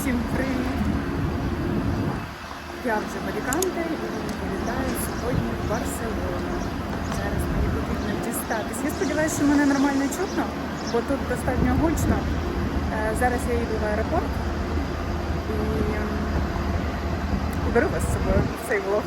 Усім привіт! Я вже в Аліканте і вилітаю сьогодні в Барселону. Зараз мені потрібно дістатись. Я сподіваюся, що мене нормально чутно, бо тут достатньо гучно. Е, Зараз я їду в аеропорт і ем, беру вас з собою в цей влог.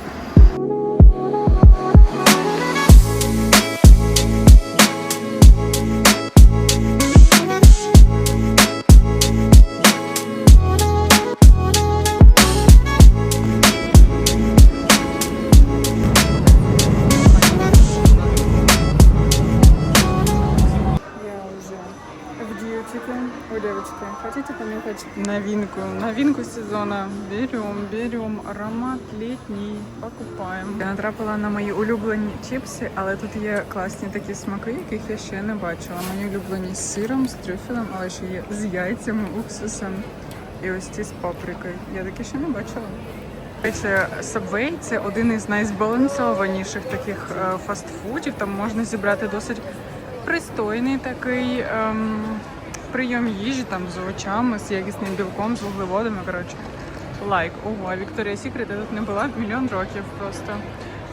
Новинку? Новинку сезона. Берем, берем. Аромат літній. Покупаємо. Я натрапила на мої улюблені чіпси, але тут є класні такі смаки, яких я ще не бачила. Мої улюблені з сиром, з трюфелем, але ще є з яйцями, уксусом. І ось ці з паприкою. Я такі ще не бачила. Це Subway – це один із найзбалансованіших таких е, фастфудів. Там можна зібрати досить пристойний такий ем, прийом їжі там з овочами, з якісним білком, з вуглеводами. Коротше, лайк. Ого, Вікторія Сікрет, тут не була мільйон років просто.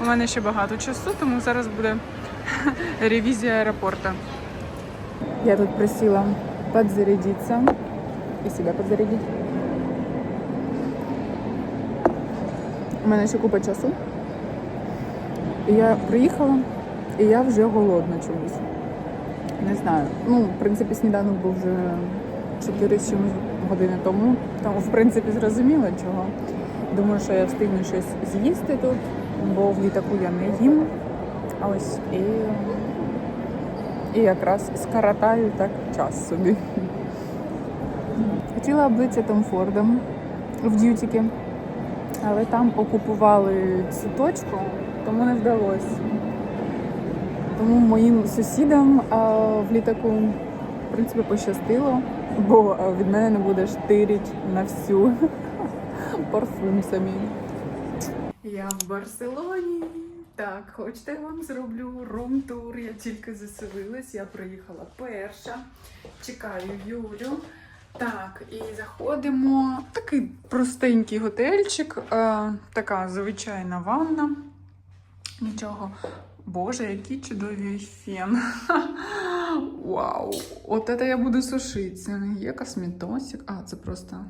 У мене ще багато часу, тому зараз буде ревізія аеропорту. Я тут присіла підзарядитися і себе підзарядити. У мене ще купа часу. І я приїхала, і я вже голодна чомусь. Не знаю. Ну, в принципі, сніданок був вже 4 з чимось години тому. Тому, в принципі, зрозуміло чого. Думаю, що я встигну щось з'їсти тут, бо в літаку я не їм. Ось і, і якраз скоротаю так час собі. Хотіла облитися Том Фордом в д'ютіки, але там окупували цю точку, тому не вдалося. Тому моїм сусідам в літаку в принципі пощастило, бо від мене не буде штирить на всю парфум самі. Я в Барселоні. Так, хочете я вам зроблю рум-тур. Я тільки заселилась, я приїхала перша. Чекаю Юлю. Так, і заходимо. Такий простенький готельчик, така звичайна ванна. Нічого. Боже, який чудовий фен. Вау! От це я буду сушитися. Є косметосик. А, це просто.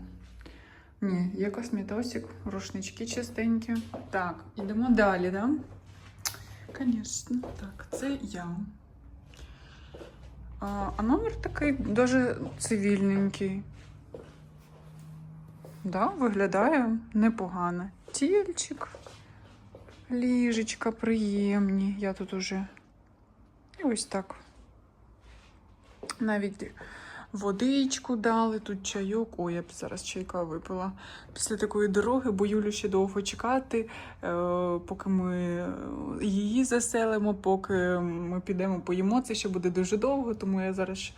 Ні, є косметосик, рушнички чистенькі. Так, ідемо далі, да? Звісно, так, це я. А, а номер такий дуже цивільненький. Да, виглядає непогано. Тільчик. Ліжечка приємні. Я тут уже ось так. Навіть водичку дали, тут чайок. Ой, я б зараз чайка випила. Після такої дороги, бо Юлю ще довго чекати, е, поки ми її заселимо, поки ми підемо поїмо. Це ще буде дуже довго, тому я зараз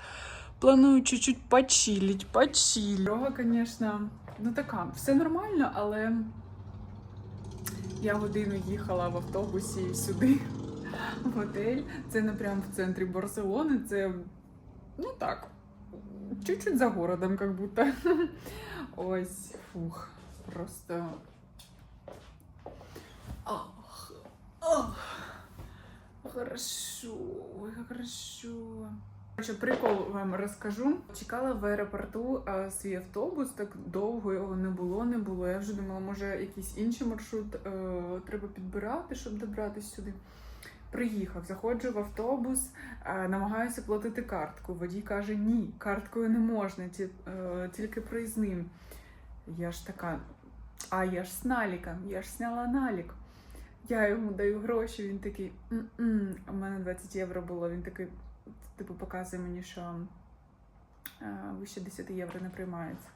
планую чуть-чуть почилить, почилить. Дорога, звісно, ну така, все нормально, але. Я годину їхала в автобусі сюди, в готель. Це не прямо в центрі Барселони, це ну так, чуть-чуть за городом, як будто. Ось, фух, просто. Ах, ах. Хорошо, ой, хорошо. Короче, прикол вам розкажу. Чекала в аеропорту а, свій автобус, так довго його не було, не було. Я вже думала, може якийсь інший маршрут е, треба підбирати, щоб добратися сюди. Приїхав, заходжу в автобус, е, намагаюся платити картку. Водій каже, ні, карткою не можна, ті, е, тільки проїзним. Я ж така, а я ж з наліком, я ж зняла налік. Я йому даю гроші, він такий, у мене 20 євро було, він такий, типу, показує мені, що е, вище 10 євро не приймається.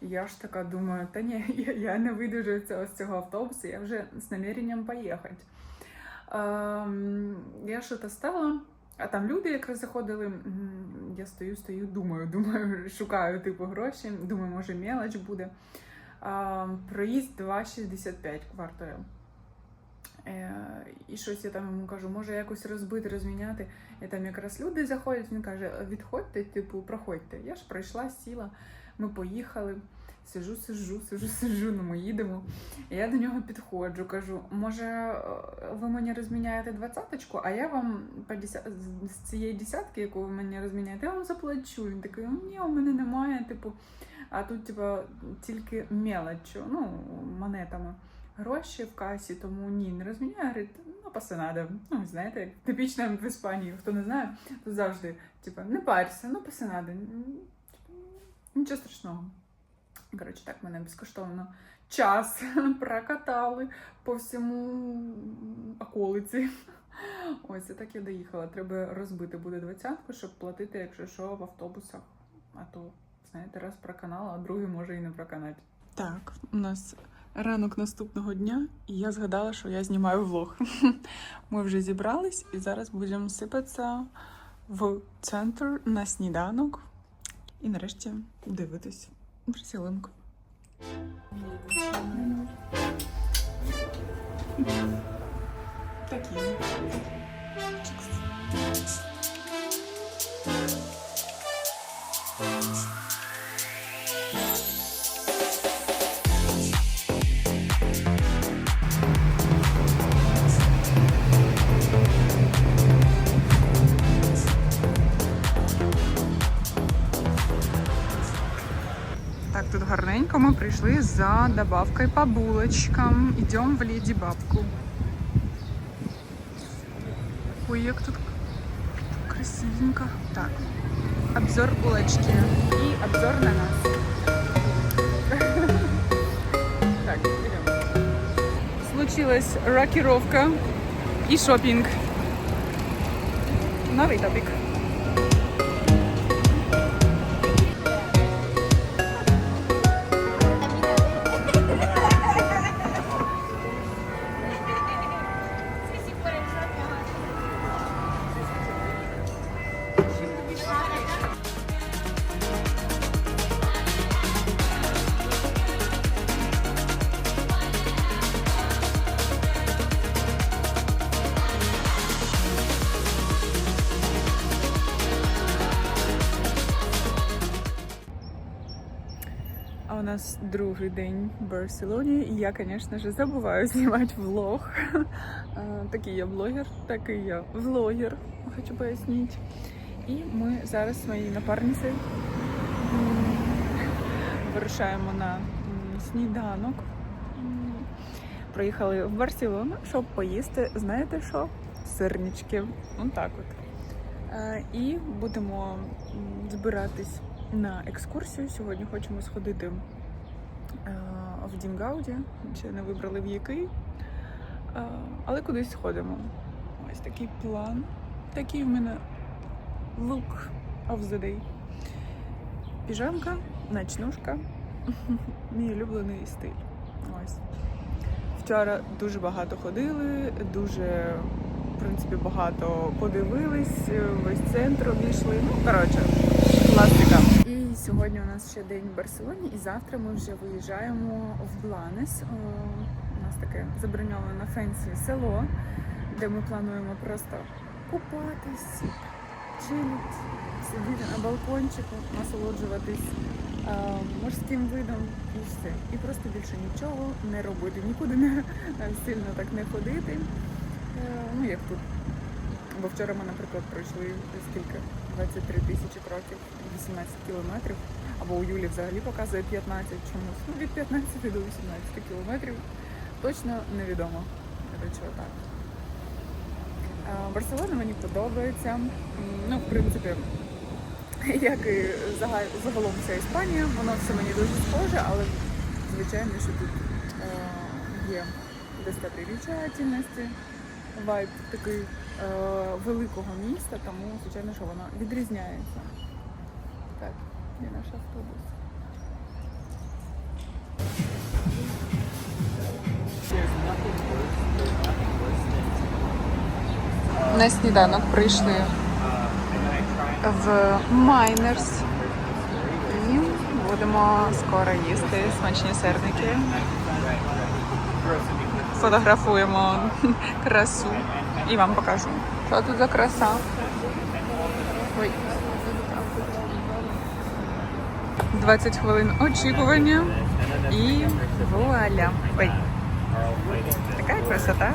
Я ж така думаю, та ні, я, я не вийду з цього, автобусу, я вже з наміренням поїхати. Ем, я що-то стала, а там люди якраз заходили. Я стою, стою, думаю, думаю, шукаю типу гроші, думаю, може мелоч буде. Ем, проїзд 2,65 вартує. Е, і щось я там йому кажу, може якось розбити, розміняти. І там якраз люди заходять, він каже, відходьте, типу, проходьте. Я ж пройшла, сіла, ми поїхали. Сижу, сижу, сижу, сижу, ну ми їдемо. І я до нього підходжу, кажу: може, е, ви мені розміняєте двадцяточку, а я вам з цієї десятки, яку ви мені розміняєте, я вам заплачу. Він такий, «Ну, ні, у мене немає, типу, а тут, типу, тільки мелочу, ну, монетами. Гроші в касі, тому ні, не розміняю. Говорить, ну, пасенада. Ну, знаєте, як типічно в Іспанії, хто не знає, то завжди, типу, не парся, ну пасенада. Нічого страшного. Коротше, так мене безкоштовно час прокатали по всьому околиці. Ось і так я доїхала. Треба розбити буде двадцятку, щоб платити, якщо що, в автобусах. А то, знаєте, раз проканала, а другий може і не проканати. Так, у нас ранок наступного дня, і я згадала, що я знімаю влог. Ми вже зібрались і зараз будемо сипатися в центр на сніданок. І нарешті дивитись прицілинку. Такі. Гарненько ми прийшли за добавкою по булочкам. Йдемо в Леді Бабку. Ой, як тут красивенько. Так, обзор булочки і обзор на нас. Так, беремо. Случилась рокировка і шопінг. Новий топік. А у нас другий день в Барселоні, і я, звісно ж, забуваю знімати влог. Такий я блогер, такий я влогер, хочу пояснити. І ми зараз з моєю напарницею вирушаємо на сніданок. Приїхали в Барселону, щоб поїсти, знаєте що? Сирнички. Отак от. Е, І будемо збиратись на екскурсію. Сьогодні хочемо сходити е, в Дінгауді. Ще не вибрали в який. Е, Але кудись сходимо. Ось такий план. Такий в мене look of the day. Піжамка, ночнушка. Мій улюблений стиль. Ось. Вчора дуже багато ходили, дуже, в принципі, багато подивились, весь центр обійшли. Ну, коротше, класика. І сьогодні у нас ще день в Барселоні, і завтра ми вже виїжджаємо в Бланес. У нас таке заброньоване фенсі село, де ми плануємо просто купатись, чилить, сидіти на балкончику, насолоджуватись е, морським видом і все. І просто більше нічого не робити, нікуди не е, сильно так не ходити. Е, Ну як тут. Бо вчора ми, наприклад, пройшли скільки? 23 тисячі кроків, 18 кілометрів. Або у Юлі взагалі показує 15 чомусь. Ну, від 15 до 18 кілометрів. Точно невідомо. Коротше, отак. Е, Барселона мені подобається. Ну, в принципі, як і загалом вся Іспанія, воно все мені дуже схоже, але звичайно, що тут е, є достопримічательності, вайб такий е, великого міста, тому звичайно, що воно відрізняється. Так, є наш автобус. На сніданок прийшли в Майнерс. І будемо скоро їсти смачні сирники. Фотографуємо красу і вам покажу. Що тут за краса? Ой. 20 хвилин очікування і вуаля. Ой, така красота.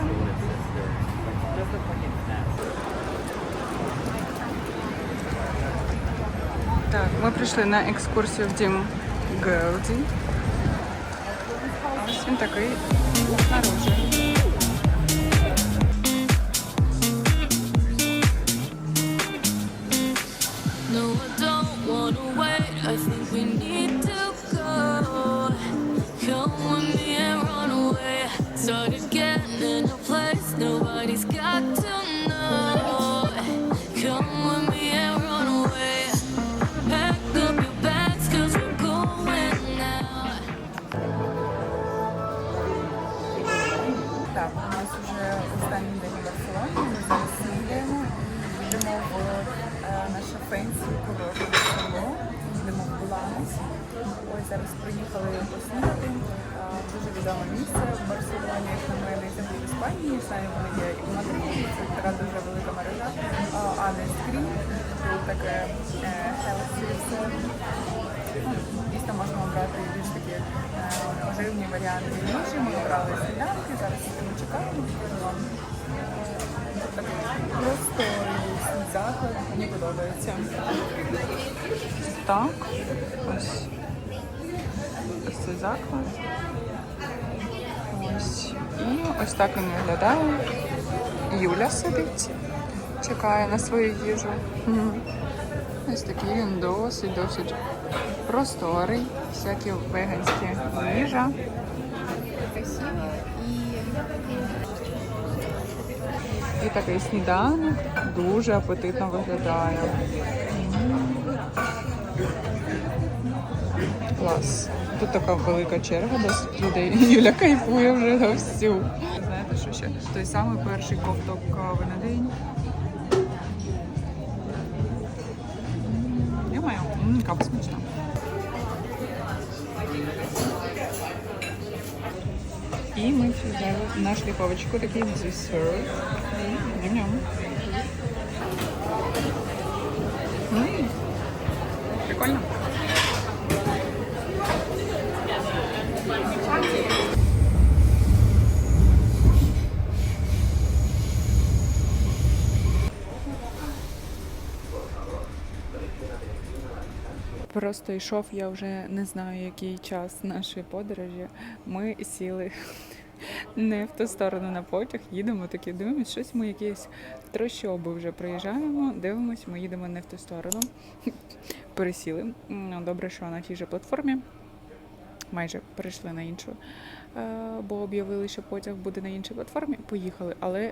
Так, ми прийшли на екскурсію в дім Гелді. Він такий снаружи. Обрати більш такі е, поживні варіанти їжі. Ми обрали сніданки, зараз ми чекаємо. Е, такий заклад, мені подобається. Так, ось ось цей заклад. Ось. І ось так він виглядає. Юля сидить, чекає на свою їжу. Ось такий він досить, досить просторий, всякі веганські їжа. І такий сніданок дуже апетитно виглядає. Клас. Тут така велика черга, досить людей. Юля кайфує вже вовсю. Знаєте, що ще? Той самий перший ковток кави на день. Я маю. М, Кава смачна. І ми взяли на шліфовочку такий десерт. Ням-ням. М, Прикольно. Просто йшов я вже не знаю, який час нашої подорожі. Ми сіли не в ту сторону на потяг, їдемо такі, дивимось, щось ми якісь трощоби вже проїжджаємо, дивимось, ми їдемо не в ту сторону. Пересіли. Ну, Добре, що на тій же платформі. Майже перейшли на іншу, е, бо об'явили, що потяг буде на іншій платформі. Поїхали, але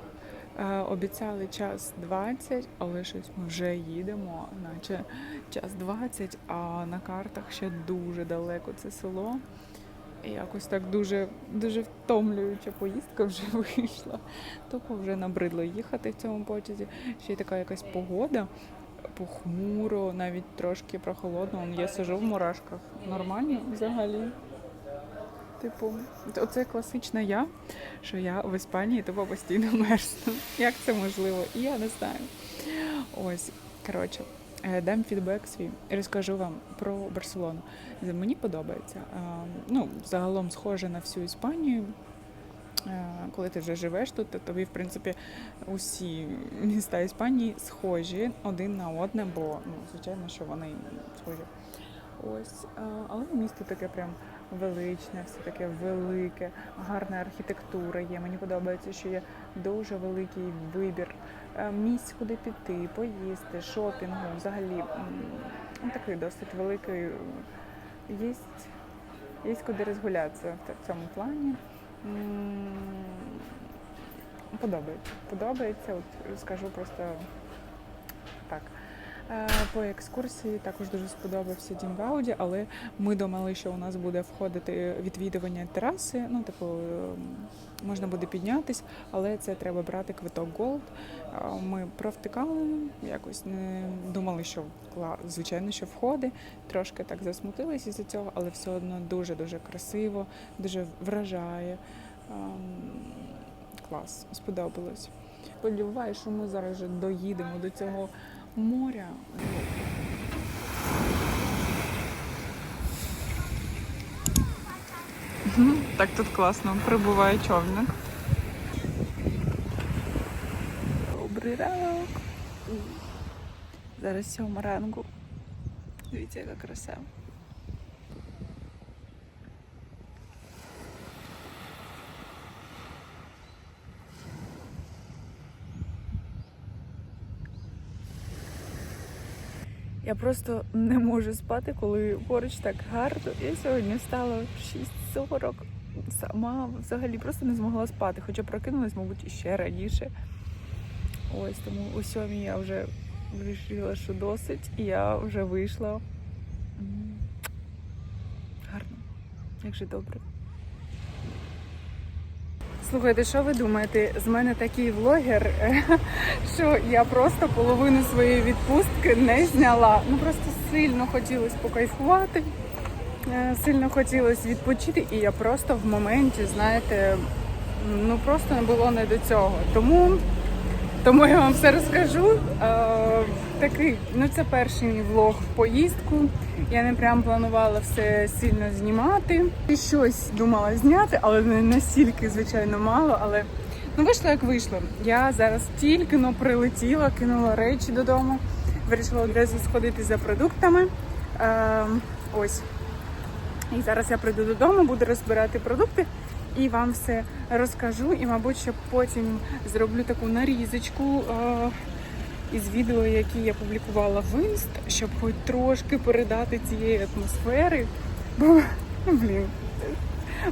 е, обіцяли час 20, але щось ми вже їдемо, наче час 20, а на картах ще дуже далеко це село. Якось так дуже, дуже втомлююча поїздка вже вийшла. Тупо вже набридло їхати в цьому потязі. Ще й така якась погода. Похмуро, навіть трошки прохолодно. Я сижу в мурашках. Нормально взагалі. Типу, оце класична я, що я в Іспанії тупо постійно мерзну. Як це можливо? І я не знаю. Ось, коротше, дам фідбек свій і розкажу вам про Барселону. Мені подобається. Ну, загалом схоже на всю Іспанію. Е, Коли ти вже живеш тут, то тобі, в принципі, усі міста Іспанії схожі один на одне, бо ну, звичайно, що вони схожі. Ось, е, але місто таке прям величне, все таке велике, гарна архітектура є. Мені подобається, що є дуже великий вибір е, місць, куди піти, поїсти, шопінгу, взагалі ну, такий досить великий. е, Є, є куди розгулятися в цьому плані. Подобається. Подобається, от скажу просто По екскурсії також дуже сподобався дім Гауді, але ми думали, що у нас буде входити відвідування тераси. Ну, типу, ем, можна буде піднятись, але це треба брати квиток Gold. Е, Ми провтикали, якось не думали, що звичайно, що входить. Трошки так засмутились із-за цього, але все одно дуже дуже красиво, дуже вражає. Ем, Клас, сподобалось. Сподіваюся, що ми зараз вже доїдемо до цього моря. Так тут класно, прибуває човник. Добрий ранок. Зараз сьома ранку. Дивіться, яка краса. Я просто не можу спати, коли поруч так гарно. Я сьогодні встала в 6.40. Сама взагалі просто не змогла спати, хоча прокинулась, мабуть, ще раніше. Ось тому о сьомій я вже вирішила, що досить, і я вже вийшла. Гарно, як же добре. Слухайте, що ви думаєте? З мене такий влогер, що я просто половину своєї відпустки не зняла. Ну просто сильно хотілося покайфувати, е, сильно хотілося відпочити, і я просто в моменті, знаєте, ну просто не було не до цього. Тому, тому я вам все розкажу. Е, такий, ну це перший мій влог в поїздку. Я не прям планувала все сильно знімати. І щось думала зняти, але не настільки, звичайно, мало. Але ну вийшло як вийшло. Я зараз тільки но прилетіла, кинула речі додому. Вирішила одразу сходити за продуктами. Е, ось. І зараз я прийду додому, буду розбирати продукти і вам все розкажу. І, мабуть, ще потім зроблю таку нарізочку. Е, із відео, які я публікувала в інст, щоб хоч трошки передати цієї атмосфери. Бо, ну, блін,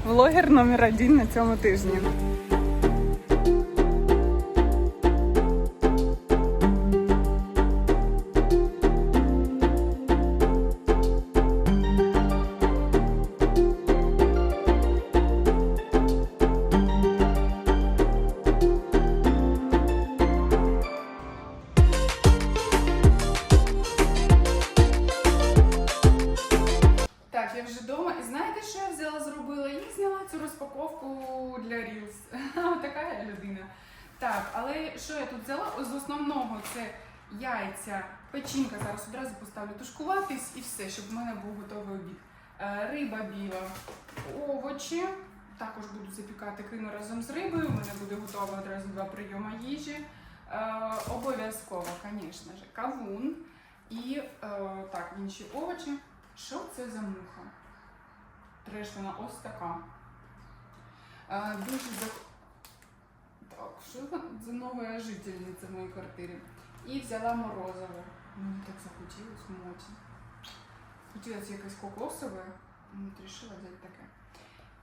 влогер номер один на цьому тижні. Тушкуватись і все, щоб в мене був готовий обід. Е, Риба біла, овочі. Також буду запікати кину разом з рибою. У мене буде готово одразу два прийоми їжі. Е, обов'язково, звісно ж, кавун і е, так, інші овочі. Що це за муха? Треш вона ось така. Дуже за... Так, що за- нова жительниця в моїй квартирі? І взяла морозиво. Мені так захотілося моті. Хотілося якесь кокосове, ну, от рішила взяти таке.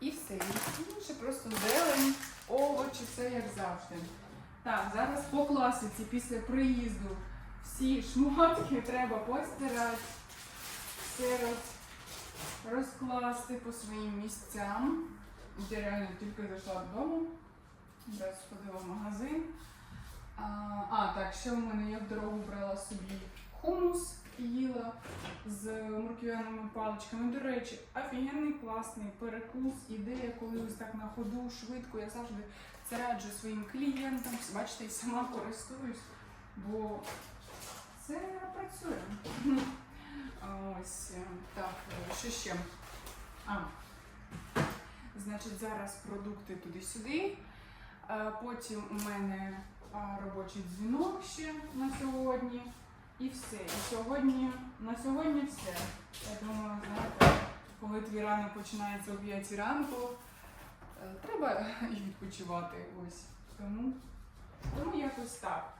І все. Інше просто зелень, овочі, все як завжди. Так, зараз по класиці після приїзду всі шмотки треба постирати все роз- розкласти по своїм місцям. Я реально тільки зайшла додому. Зараз сходила в магазин. А, а, так, ще у мене я в дорогу брала собі хумус їла з морквяними паличками. До речі, офігенний класний перекус. Ідея, коли ось так на ходу, швидко. Я завжди це раджу своїм клієнтам. Бачите, і сама користуюсь, бо це працює. Ось е, так, е, що ще? А, значить, зараз продукти туди-сюди. Е, Потім у мене робочий дзвінок ще на сьогодні. І все. І сьогодні, на сьогодні все. Я думаю, знаєте, коли твій ранок починається о 5 ранку, е, треба і відпочивати. Ось. Тому, тому якось так.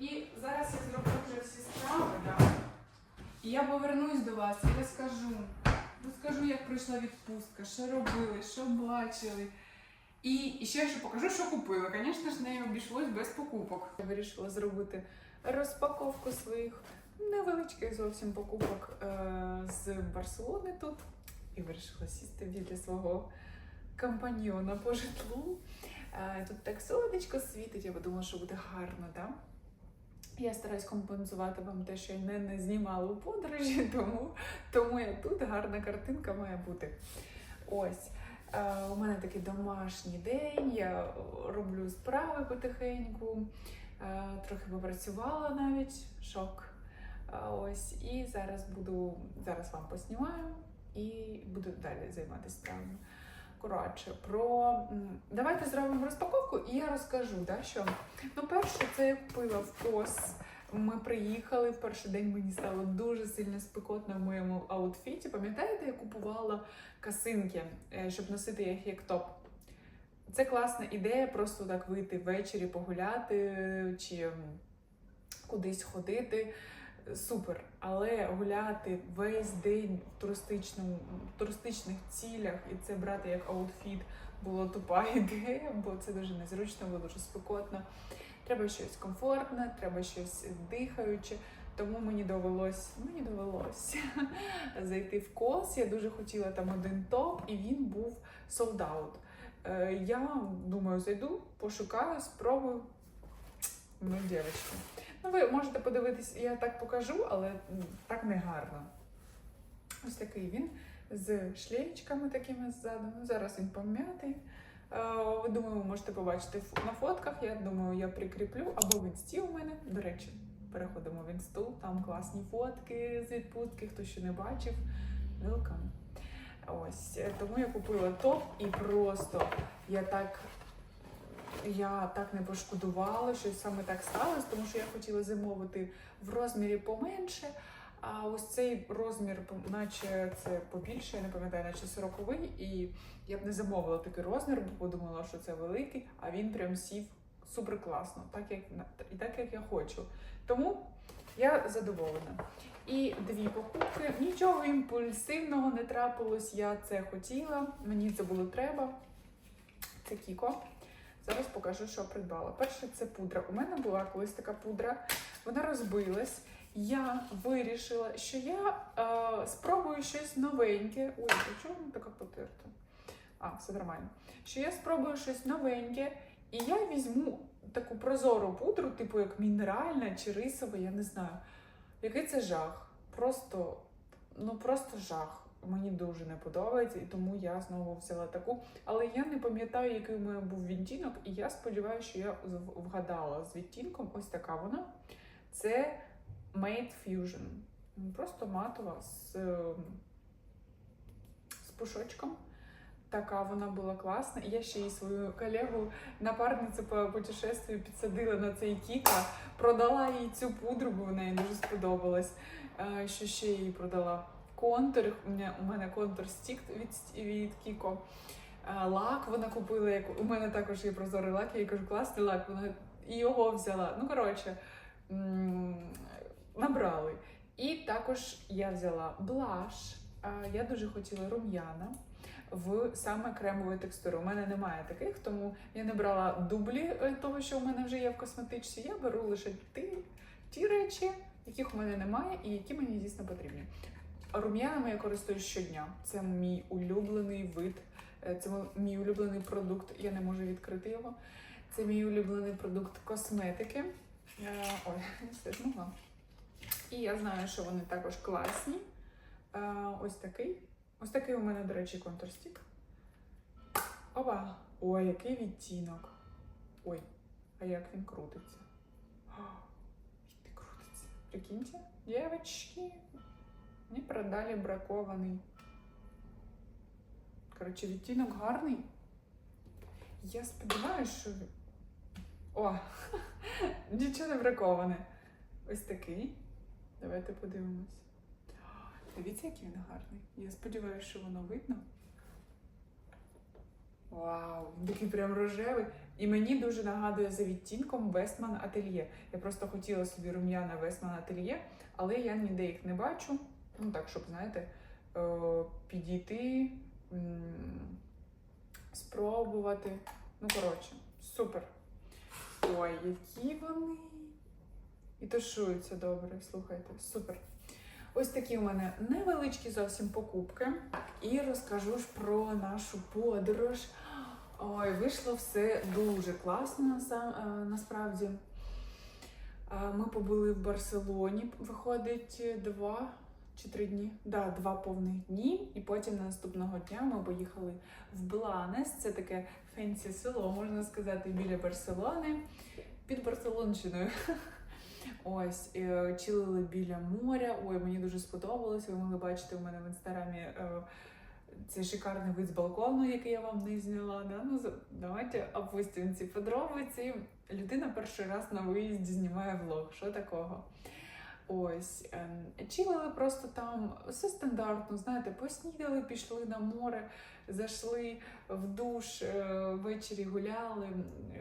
І зараз я зроблю вже всі справи. Да. І я повернусь до вас і розкажу. Розкажу, як пройшла відпустка, що робили, що бачили. І, ще ж покажу, що купила. Звісно ж, не обійшлось без покупок. Я вирішила зробити розпаковку своїх невеличких зовсім покупок е- з Барселони тут. І вирішила сісти біля свого компаньйона по житлу. Е, тут так сонечко світить, я подумала, що буде гарно, так? Я стараюсь компенсувати вам те, що я не, не знімала у подорожі, тому, тому я тут гарна картинка має бути. Ось. Е, у мене такий домашній день, я роблю справи потихеньку, е, трохи попрацювала навіть, шок. Е, ось, і зараз буду зараз вам поснімаю і буду далі займатися справами. Коротше, про давайте зробимо розпаковку, і я розкажу, да, що ну, перше, це я купила в КОС. Ми приїхали в перший день. Мені стало дуже сильно спекотно в моєму аутфіті. Пам'ятаєте, я купувала касинки, е, щоб носити їх як топ. Це класна ідея, просто так вийти ввечері погуляти чи кудись ходити. Супер, але гуляти весь день в туристичному в туристичних цілях і це брати як аутфіт було тупа ідея, бо це дуже незручно, було дуже спекотно. Треба щось комфортне, треба щось дихаюче. Тому мені довелось, мені довелось зайти в кос. Я дуже хотіла там один топ, і він був sold out. Е, Я думаю, зайду, пошукаю, спробую. Ну, дівчатки. Ну, ви можете подивитись, я так покажу, але так не гарно. Ось такий він з шлейчками такими ззаду. Ну, зараз він пом'ятий. Е, думаю, ви можете побачити на фотках. Я думаю, я прикріплю або в інсті у мене. До речі, переходимо в інсту. Там класні фотки з відпустки, хто ще не бачив. Welcome. Ось е, тому я купила топ і просто я так. Я так не пошкодувала, що саме так сталося, тому що я хотіла замовити в розмірі поменше. А ось цей розмір, наче це побільше, я не пам'ятаю, наче 40 і я б не замовила такий розмір, бо подумала, що це великий, а він прям сів супер класно, так як і так як я хочу. Тому я задоволена. І дві покупки. Нічого імпульсивного не трапилось. Я це хотіла, мені це було треба. Це Кіко. Зараз покажу, що придбала. Перше, це пудра. У мене була колись така пудра, вона розбилась. Я вирішила, що я е, спробую щось новеньке. Ой, а чого вона така потерта? А, все нормально. Що я спробую щось новеньке, і я візьму таку прозору пудру, типу як мінеральна чи рисова, я не знаю. Який це жах? Просто, ну просто жах. Мені дуже не подобається, і тому я знову взяла таку. Але я не пам'ятаю, який у мене був відтінок, і я сподіваюся, що я вгадала з відтінком. Ось така вона. Це Made Fusion. Просто матова з, ем, з пушочком. Така вона була класна. Я ще їй свою колегу, напарницю по путешествию підсадила на цей кіка, продала їй цю пудру, бо вона їй дуже сподобалась. Що ще їй продала? Контур. У мене, контур стік від, від Кіко. Лак вона купила. Як, у мене також є прозорий лак, я їй кажу, класний лак. Вона і його взяла. Ну, коротше, набрали. І також я взяла блаш. Я дуже хотіла рум'яна в саме кремової текстури. У мене немає таких, тому я не брала дублі е, того, що у мене вже є в косметичці. Я беру лише ті, ті речі, яких у мене немає, і які мені дійсно потрібні. Рум'янами я користуюсь щодня. Це мій улюблений вид, е, це мій улюблений продукт. Я не можу відкрити його. Це мій улюблений продукт косметики. Е, Ой, все змогла. І я знаю, що вони також класні. Ось такий. Ось такий у мене, до речі, контурстік. Опа! Ой, який відтінок. Ой, а як він крутиться? О, він крутиться. Прикиньте, девочки, мені продали бракований. Коротше, відтінок гарний. Я сподіваюся, що. О! Нічого не браковане. Ось такий. Давайте подивимось. Дивіться, який він гарний. Я сподіваюся, що воно видно. Вау, він такий прям рожевий. І мені дуже нагадує за відтінком Westman Atelier. Я просто хотіла собі рум'яна Westman Atelier, але я ніде їх не бачу. Ну так, щоб, знаєте, е, підійти, спробувати. Ну, коротше, супер. Ой, які вони. І тушуються добре, слухайте, супер. Ось такі у мене невеличкі зовсім покупки. І розкажу ж про нашу подорож. Ой, вийшло все дуже класно е, насправді. Е, Ми побули в Барселоні, виходить два чи три дні. Да, два повних дні. І потім наступного дня ми поїхали в Бланес. Це таке фенсі село, можна сказати, біля Барселони, під Барселонщиною. Ось, е, чилили біля моря. Ой, мені дуже сподобалось. Ви могли бачити у мене в інстаграмі е, цей шикарний вид з балкону, який я вам не зняла. Да? Ну, давайте опустимо ці подробиці. Людина перший раз на виїзді знімає влог. Що такого? Ось, ем, чилили просто там все стандартно, знаєте, поснідали, пішли на море, зайшли в душ, е, ввечері гуляли,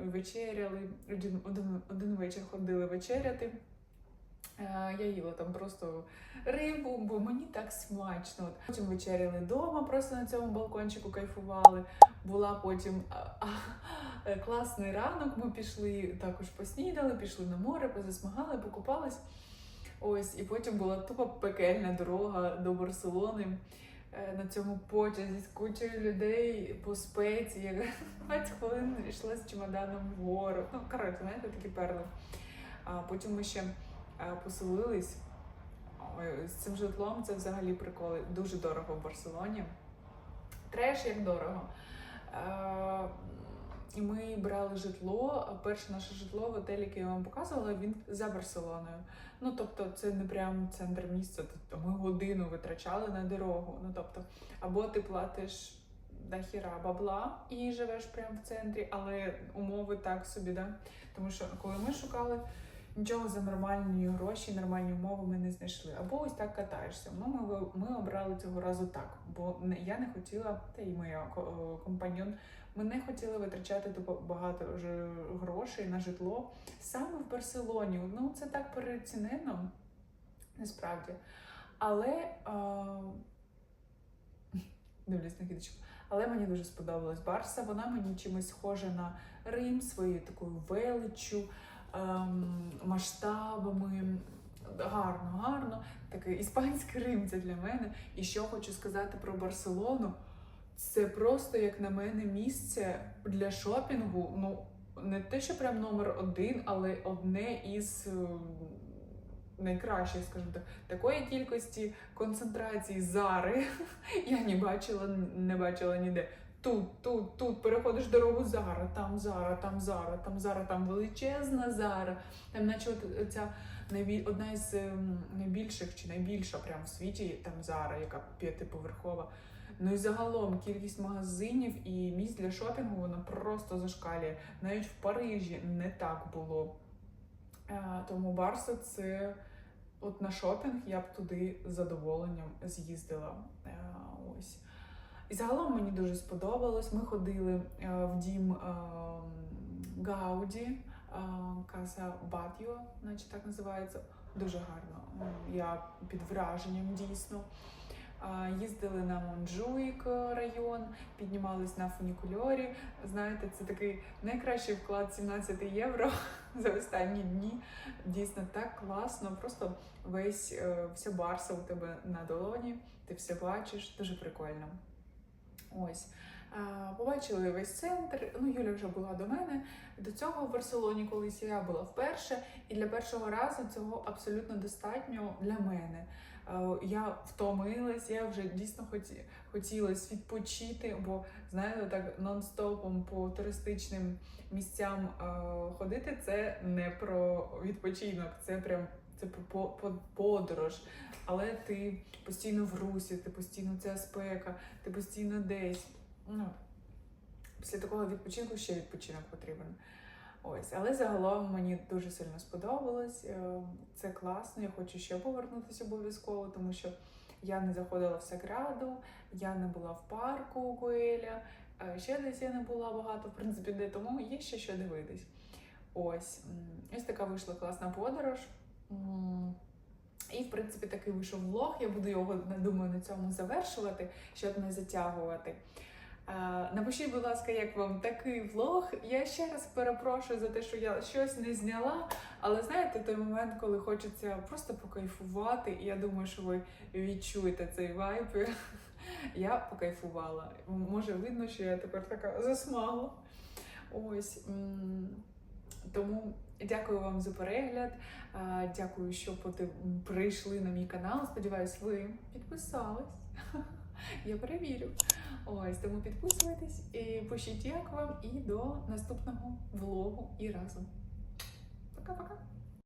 вечеряли. Один, один, один вечір ходили вечеряти. Е, Я їла там просто рибу, бо мені так смачно. От Потім вечеряли вдома, просто на цьому балкончику кайфували. Була потім а, а, е, класний ранок. Ми пішли також поснідали, пішли на море, позасмагали, покупались. Ось, і потім була тупо пекельна дорога до Барселони. Е, На цьому потязі з кучою людей по спеці. Я 20 хвилин йшла з чемоданом вгору. Ну, коротше, знаєте, такі перли. А потім ми ще е, поселились. З цим житлом це взагалі приколи. Дуже дорого в Барселоні. Треш як дорого. І ми брали житло. Перше наше житло в готелі, яке я вам показувала, він за Барселоною. Ну тобто, це не прям центр міста. Тобто ми годину витрачали на дорогу. Ну тобто, або ти платиш дохіра бабла і живеш прямо в центрі, але умови так собі, да? Тому що коли ми шукали. Нічого за нормальні гроші, нормальні умови ми не знайшли. Або ось так катаєшся. Ну, ми, ми обрали цього разу так, бо я не хотіла, та й моя е, компаньон, ми не хотіли витрачати багато грошей на житло саме в Барселоні. Ну, це так переоцінено, насправді. Але дивлюсь на кидочку. Але мені дуже сподобалась Барса. Вона мені чимось схожа на Рим своєю такою величчю, ем, масштабами. Гарно, гарно. Такий іспанський Рим це для мене. І що хочу сказати про Барселону, це просто, як на мене, місце для шопінгу. Ну, не те, що прям номер один, але одне із ем, найкращих, скажімо так, такої кількості концентрації зари я не бачила, не бачила ніде. Тут, тут, тут переходиш дорогу Зара, там Зара, там Зара, там Зара, там величезна Зара. Там, наче от ця одна із ем, найбільших чи найбільша прям в світі, там Зара, яка п'ятиповерхова. Ну і загалом кількість магазинів і місць для шопінгу вона просто зашкалює. Навіть в Парижі не так було. Е, Тому Барса це от на шопінг я б туди з задоволенням з'їздила. Е, Ось. І загалом мені дуже сподобалось. Ми ходили е, в дім Гауді, Каса Батіо, наче так називається. Дуже гарно. Я під враженням дійсно. Їздили на Монджуїк е, район, піднімались на фунікульорі. Знаєте, це такий найкращий вклад 17 євро за останні дні. Дійсно так класно. Просто весь е, вся барса у тебе на долоні, ти все бачиш, дуже прикольно. Ось. Побачили весь центр. Ну, Юля вже була до мене. До цього в Барселоні колись я була вперше, і для першого разу цього абсолютно достатньо для мене. Е, Я втомилась, я вже дійсно хоті, хотілося відпочити, бо знаєте, так нон-стопом по туристичним місцям е, ходити це не про відпочинок, це прям це подорож. Але ти постійно в русі, ти постійно це спека, ти постійно десь. Ну, після такого відпочинку ще відпочинок потрібен. Ось, але загалом мені дуже сильно сподобалось. Е, Це класно. Я хочу ще повернутися обов'язково, тому що я не заходила в Саграду, я не була в парку Гуеля, е, ще десь я не була багато, в принципі, де тому є ще що дивитись. Ось, ось така вийшла класна подорож. І, в принципі, такий вийшов влог. Я буду його, думаю, на цьому завершувати, щоб не затягувати. Е, Напишіть, будь ласка, як вам такий влог. Я ще раз перепрошую за те, що я щось не зняла. Але знаєте, той момент, коли хочеться просто покайфувати, і я думаю, що ви відчуєте цей вайб. Я покайфувала. Може, видно, що я тепер така засмагла. Ось. Тому дякую вам за перегляд. Дякую, що прийшли на мій канал. Сподіваюсь, ви підписались. Я перевірю. Ось тому підписуйтесь і пишіть, як вам, і до наступного влогу і разом. Пока-пока.